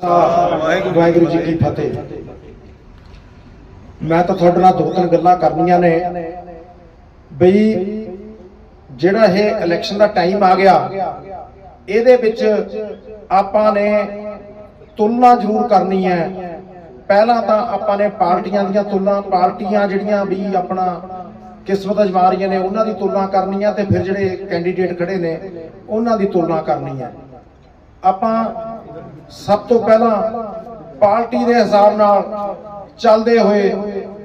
ਵਾਹਿਗੁਰੂ ਜੀ ਕੀ ਫਤਿਹ। ਮੈਂ ਤਾਂ ਤੁਹਾਡੇ ਨਾਲ ਦੋ ਤਿੰਨ ਗੱਲਾਂ ਕਰਨੀਆਂ ਨੇ। ਬਈ, ਜਿਹੜਾ ਇਹ ਇਲੈਕਸ਼ਨ ਦਾ ਟਾਈਮ ਆ ਗਿਆ, ਇਹਦੇ ਵਿੱਚ ਆਪਾਂ ਨੇ ਤੁਲਨਾ ਜ਼ਰੂਰ ਕਰਨੀ ਹੈ। ਪਹਿਲਾਂ ਤਾਂ ਆਪਾਂ ਨੇ ਪਾਰਟੀਆਂ ਦੀਆਂ ਤੁਲਨਾ, ਪਾਰਟੀਆਂ ਜਿਹੜੀਆਂ ਵੀ ਆਪਣਾ ਕਿਸਮਤ ਅਜਮਾਰੀਆਂ ਨੇ, ਉਹਨਾਂ ਦੀ ਤੁਲਨਾ ਕਰਨੀ ਹੈ ਤੇ ਫਿਰ ਜਿਹੜੇ ਕੈਂਡੀਡੇਟ ਖੜੇ ਨੇ, ਉਹਨਾਂ ਦੀ ਤੁਲਨਾ ਕਰਨੀ ਹੈ। ਆਪਾਂ ਸਭ ਤੋਂ ਪਹਿਲਾਂ ਪਾਰਟੀ ਦੇ ਹਿਸਾਬ ਨਾਲ ਚੱਲਦੇ ਹੋਏ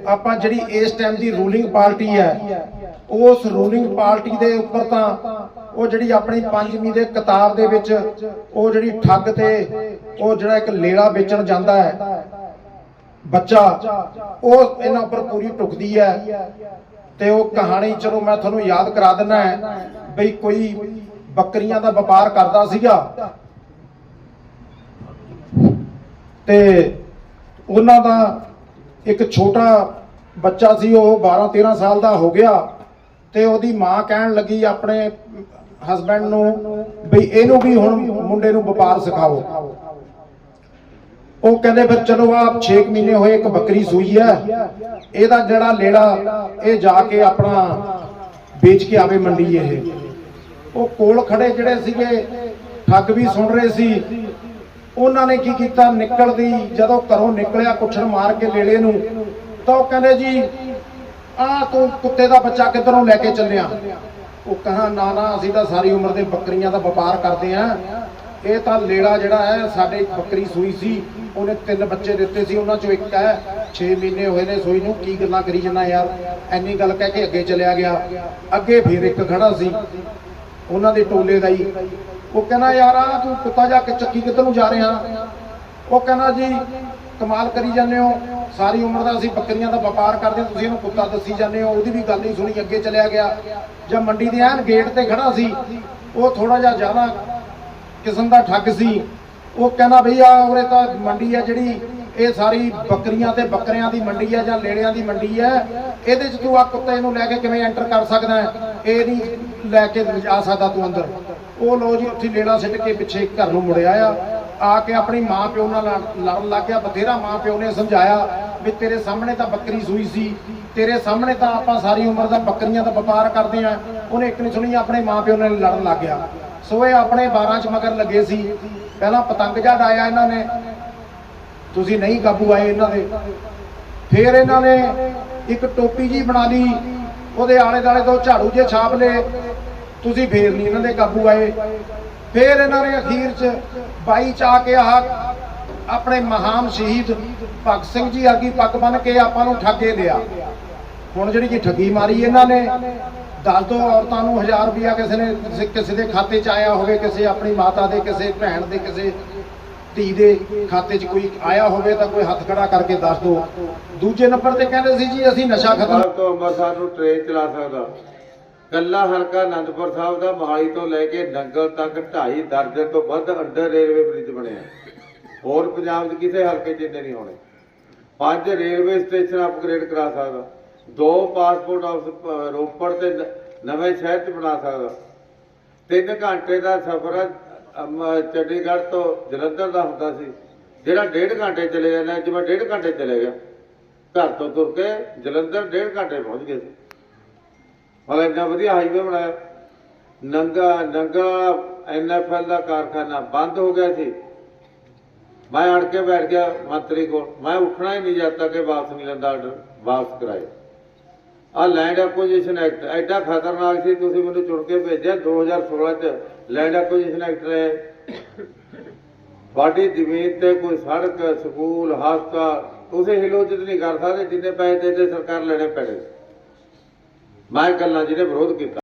ਆਪਾਂ ਜਿਹੜੀ ਇਸ ਟਾਈਮ ਦੀ ਰੂਲਿੰਗ ਪਾਰਟੀ ਹੈ, ਉਸ ਰੂਲਿੰਗ ਪਾਰਟੀ ਦੇ ਉੱਪਰ ਤਾਂ ਉਹ ਜਿਹੜੀ ਆਪਣੀ ਪੰਜਵੀਂ ਦੇ ਕਿਤਾਬ ਦੇ ਵਿੱਚ ਉਹ ਜਿਹੜੀ ਠੱਗ ਤੇ ਉਹ ਜਿਹੜਾ ਇੱਕ ਲੇਲਾ ਵੇਚਣ ਜਾਂਦਾ ਹੈ, ਬੱਚਾ, ਉਹ ਇਹਨਾਂ ਉੱਪਰ ਪੂਰੀ ਟੁਕਦੀ ਹੈ। ਤੇ ਉਹ ਕਹਾਣੀ ਚਲੋ ਮੈਂ ਤੁਹਾਨੂੰ ਯਾਦ ਕਰਾ ਦਿੰਦਾ ਹੈ ਬਈ ਕੋਈ ਬੱਕਰੀਆਂ ਦਾ ਵਪਾਰ ਕਰਦਾ ਸੀਗਾ ਤੇ ਉਹਨਾਂ ਦਾ ਇੱਕ ਛੋਟਾ ਬੱਚਾ ਸੀ, ਉਹ 12 13 ਸਾਲ ਦਾ ਹੋ ਗਿਆ ਤੇ ਉਹਦੀ ਮਾਂ ਕਹਿਣ ਲੱਗੀ ਆਪਣੇ ਹਸਬੰਡ ਨੂੰ ਬਈ ਇਹਨੂੰ ਵੀ ਹੁਣ ਮੁੰਡੇ ਨੂੰ ਵਪਾਰ ਸਿਖਾਓ। ਉਹ ਕਹਿੰਦੇ ਫਿਰ ਚਲੋ ਆਪ 6 ਮਹੀਨੇ ਹੋਏ, ਇੱਕ ਬੱਕਰੀ ਸੂਈ ਹੈ। ਇਹਦਾ ਜਿਹੜਾ ਲੇੜਾ, ਇਹ ਜਾ ਕੇ ਆਪਣਾ ਵੇਚ ਕੇ ਆਵੇ ਮੰਡੀ ਇਹ। ਉਹ ਕੋਲ ਖੜੇ ਜਿਹੜੇ ਸੀਗੇ, ਠੱਗ ਵੀ ਸੁਣ ਰਹੇ ਸੀ ਉਹਨਾਂ ਨੇ ਕੀ ਕੀਤਾ? ਨਿਕਲਦੀ ਜਦੋਂ ਘਰੋਂ ਨਿਕਲਿਆ ਕੁੱਛੜ ਮਾਰ ਕੇ ਲੇਲੇ ਨੂੰ, ਤਾਂ ਉਹ ਕਹਿੰਦੇ ਜੀ ਆ ਤੂੰ ਕੁੱਤੇ ਦਾ ਬੱਚਾ ਕਿੱਧਰੋਂ ਲੈ ਕੇ ਚੱਲਿਆ? ਉਹ ਕਹਾ ਨਾ ਨਾ, ਅਸੀਂ ਤਾਂ ਸਾਰੀ ਉਮਰ ਦੇ ਬੱਕਰੀਆਂ ਦਾ ਵਪਾਰ ਕਰਦੇ ਆਂ। ਇਹ ਤਾਂ ਲੇੜਾ ਜਿਹੜਾ ਹੈ, ਸਾਡੇ ਬੱਕਰੀ ਸੂਈ ਸੀ। ਉਹਨੇ ਤਿੰਨ ਬੱਚੇ ਦਿੱਤੇ ਸੀ, ਉਹਨਾਂ ਚੋਂ ਇੱਕ ਹੈ। 6 ਮਹੀਨੇ ਹੋਏ ਨੇ ਸੂਈ ਨੂੰ। ਕੀ ਗੱਲਾਂ ਕਰੀ ਜਾਂਦਾ ਯਾਰ? ਐਨੀ ਗੱਲ ਕਹਿ ਕੇ ਅੱਗੇ ਚਲਿਆ ਗਿਆ। ਅੱਗੇ ਫਿਰ ਇੱਕ ਖੜਾ ਸੀ। ਉਹਨਾਂ ਦੇ ਟੋਲੇ ਦਾ ਹੀ ਉਹ ਕਹਿੰਦਾ ਯਾਰ ਆ ਤੂੰ ਕੁੱਤਾ ਜਾ ਕੇ ਚੱਕੀ ਕਿੱਧਰ ਨੂੰ ਜਾ ਰਿਹਾ? ਉਹ ਕਹਿੰਦਾ ਜੀ, ਕਮਾਲ ਕਰੀ ਜਾਂਦੇ ਹੋ। ਸਾਰੀ ਉਮਰ ਦਾ ਅਸੀਂ ਬੱਕਰੀਆਂ ਦਾ ਵਪਾਰ ਕਰਦੇ ਤੁਸੀਂ ਇਹਨੂੰ ਕੁੱਤਾ ਦੱਸੀ ਜਾਂਦੇ ਹੋ। ਉਹਦੀ ਵੀ ਗੱਲ ਨਹੀਂ ਸੁਣੀ, ਅੱਗੇ ਚਲਿਆ ਗਿਆ। ਜਾਂ ਮੰਡੀ ਦੇ ਐਨ ਗੇਟ ਤੇ ਖੜਾ ਸੀ, ਉਹ ਥੋੜਾ ਜਿਹਾ ਜ਼ਿਆਦਾ ਕਿਸਮ ਦਾ ਠੱਗ ਸੀ। ਉਹ ਕਹਿੰਦਾ ਭਈ ਆ ਉਰੇ ਤਾਂ ਮੰਡੀ ਹੈ ਜਿਹੜੀ, ਇਹ ਸਾਰੀ ਬੱਕਰੀਆਂ ਤੇ ਬੱਕਰਿਆਂ ਦੀ ਮੰਡੀ ਹੈ ਜਾਂ ਲੇੜਿਆਂ ਦੀ ਮੰਡੀ ਹੈ ਇਹਦੇ 'ਚ ਤੂੰ ਆ ਕੁੱਤੇ ਨੂੰ ਲੈ ਕੇ ਕਿਵੇਂ ਐਂਟਰ ਕਰ ਸਕਦਾ ਹੈ? ਇਹ ਨਹੀਂ ਲੈ ਕੇ ਜਾ ਸਕਦਾ ਤੂੰ ਅੰਦਰ। ਉਹ ਲੋ ਜੀ, ਉੱਥੇ ਲੇੜਾ ਸਿੱਟ ਕੇ ਪਿੱਛੇ ਘਰ ਨੂੰ ਮੁੜਿਆ ਆ। ਆ ਕੇ ਆਪਣੀ ਮਾਂ ਪਿਓ ਨਾਲ ਲੜਨ ਲੱਗ ਗਿਆ। ਬਥੇਰਾ ਮਾਂ ਪਿਓ ਨੇ ਸਮਝਾਇਆ ਵੀ ਤੇਰੇ ਸਾਹਮਣੇ ਤਾਂ ਬੱਕਰੀ ਸੂਈ ਸੀ। ਤੇਰੇ ਸਾਹਮਣੇ ਤਾਂ ਆਪਾਂ ਸਾਰੀ ਉਮਰ ਦਾ ਬੱਕਰੀਆਂ ਦਾ ਵਪਾਰ ਕਰਦੇ ਆ। ਉਹਨੇ ਇੱਕ ਨਹੀਂ ਸੁਣੀ, ਆਪਣੇ ਮਾਂ ਪਿਓ ਨਾਲ ਲੜਨ ਲੱਗ ਗਿਆ। ਸੋ ਇਹ ਆਪਣੇ 12 ਚ ਮਗਰ ਲੱਗੇ ਸੀ। ਪਹਿਲਾਂ ਪਤੰਗ ਜਾ ਡਾਇਆ ਇਹਨਾਂ ਨੇ। ਤੁਸੀਂ ਨਹੀਂ ਕਾਬੂ ਆਏ ਇਹਨਾਂ ਦੇ। ਫਿਰ ਇਹਨਾਂ ਨੇ ਇੱਕ ਟੋਪੀ ਜੀ ਬਣਾ ਲਈ। ਉਹਦੇ ਆਲੇ ਦਾਲੇ ਤੋਂ ਝਾੜੂ ਜੇ ਛਾਪ ਲਏ। ਤੁਸੀਂ ਫੇਰ ਨਹੀਂ ਇਹਨਾਂ ਦੇ ਕਾਬੂ ਆਏ। ਫਿਰ ਇਹਨਾਂ ਨੇ ਅਖੀਰ ਚ 22 ਚ ਕੇ ਆਹ ਆਪਣੇ ਮਹਾਨ ਸ਼ਹੀਦ ਭਗਤ ਸਿੰਘ ਜੀ ਆਗੀ ਪੱਗ ਬੰਨ ਕੇ ਆਪਾਂ ਨੂੰ ਠੱਗੇ ਲਿਆ। ਹੁਣ ਜਿਹੜੀ ਕਿ ਠੱਗੀ ਮਾਰੀ ਇਹਨਾਂ ਨੇ, ਦੱਸ ਦੋ ਔਰਤਾਂ ਨੂੰ 1000 ਰੁਪਇਆ ਕਿਸੇ ਨੇ ਕਿਸੇ- ਦੇ ਖਾਤੇ 'ਚ ਆਇਆ ਹੋਵੇ, ਕਿਸੇ ਆਪਣੀ ਮਾਤਾ ਦੇ, ਕਿਸੇ ਭੈਣ ਦੇ, ਕਿਸੇ ਧੀ ਦੇ ਖਾਤੇ 'ਚ ਕੋਈ ਆਇਆ ਹੋਵੇ ਤਾਂ ਕੋਈ ਹੱਥ ਖੜਾ ਕਰਕੇ ਦੱਸ ਦੋ। ਦੂਜੇ ਨੰਬਰ ਤੇ ਕਹਿੰਦੇ ਸੀ ਜੀ, ਅਸੀਂ ਨਸ਼ਾ ਖਤਮ ਤੋਂ ਅੰਮ੍ਰਿਤਸਰ ਨੂੰ ਟ੍ਰੇਨ ਚਲਾ ਸਕਦਾ। ਕੱਲਾ ਹਲਕਾ ਅਨੰਦਪੁਰ ਸਾਹਿਬ ਦਾ ਮੋਹਾਲੀ ਤੋਂ ਲੈ ਕੇ ਨੰਗਲ ਤੱਕ ਢਾਈ ਦਰਜਨ ਤੋਂ ਵੱਧ ਅੰਡਰ ਰੇਲਵੇ ਬ੍ਰਿਜ ਬਣਿਆ ਹੋਰ ਪੰਜਾਬ ਦੇ ਕਿਸੇ ਹਲਕੇ 'ਚ ਇੰਨੇ ਨਹੀਂ ਹੋਣੇ। ਪੰਜ ਰੇਲਵੇ ਸਟੇਸ਼ਨ ਅਪਗ੍ਰੇਡ ਕਰਾ ਸਕਦਾ। ਦੋ ਪਾਸਪੋਰਟ ਆਫਿਸ ਰੋਪੜ ਤੇ ਨਵੇਂ ਸ਼ਹਿਰ 'ਚ ਬਣਾ ਸਕਦਾ। ਤਿੰਨ ਘੰਟੇ ਦਾ ਸਫ਼ਰ ਚੰਡੀਗੜ੍ਹ ਤੋਂ ਜਲੰਧਰ ਦਾ ਹੁੰਦਾ ਸੀ। ਜਿਹੜਾ ਡੇਢ ਘੰਟੇ ਚਲੇ ਜਾਂਦਾ, ਜਿਵੇਂ ਡੇਢ ਘੰਟੇ ਚਲੇ ਗਿਆ। ਘਰ ਤੋਂ ਤੁਰ ਕੇ ਜਲੰਧਰ ਡੇਢ ਘੰਟੇ ਪਹੁੰਚ ਗਏ ਸੀ। ਮਤਲਬ ਇੰਨਾ ਵਧੀਆ ਹਾਈਵੇ ਬਣਾਇਆ। ਨੰਗਾ ਨੰਗਾ ਐਨਐਫਐਲ ਦਾ ਕਾਰਖਾਨਾ ਬੰਦ ਹੋ ਗਿਆ ਸੀ। ਮੈਂ ਅੜ ਕੇ ਬੈਠ ਗਿਆ ਮੰਤਰੀ ਕੋਲ। ਮੈਂ ਉੱਠਣਾ ਹੀ ਨਹੀਂ ਜਦ ਤੱਕ ਵਾਪਸ ਨਹੀਂ ਲੈਂਦਾ ਆਰਡਰ ਵਾਪਸ ਕਰਾਏ। ਆ ਲੈਂਡ ਐਕੁਜੀਸ਼ਨ ਐਕਟ ਐਡਾ ਖਤਰਨਾਕ ਸੀ, ਤੁਸੀਂ ਮੈਨੂੰ ਚੁਣ ਕੇ ਭੇਜਿਆ 2016 ਚ ਲੈਂਡ ਐਕੁਜੀਸ਼ਨ ਐਕਟ ਰਹੇ ਸਾਡੀ ਜ਼ਮੀਨ ਤੇ ਕੋਈ ਸੜਕ, ਸਕੂਲ, ਹਸਪਤਾਲ, ਤੁਸੀਂ ਹਿਲੋਚਿਤ ਨਹੀਂ ਕਰ ਸਕਦੇ, ਜਿੰਨੇ ਪੈਸੇ ਦੇ ਦੇ ਸਰਕਾਰ ਲੈਣੇ ਪੈਣੇ। ਮੈਂ ਗੱਲਾਂ ਜਿਹਨੇ ਵਿਰੋਧ ਕੀਤਾ।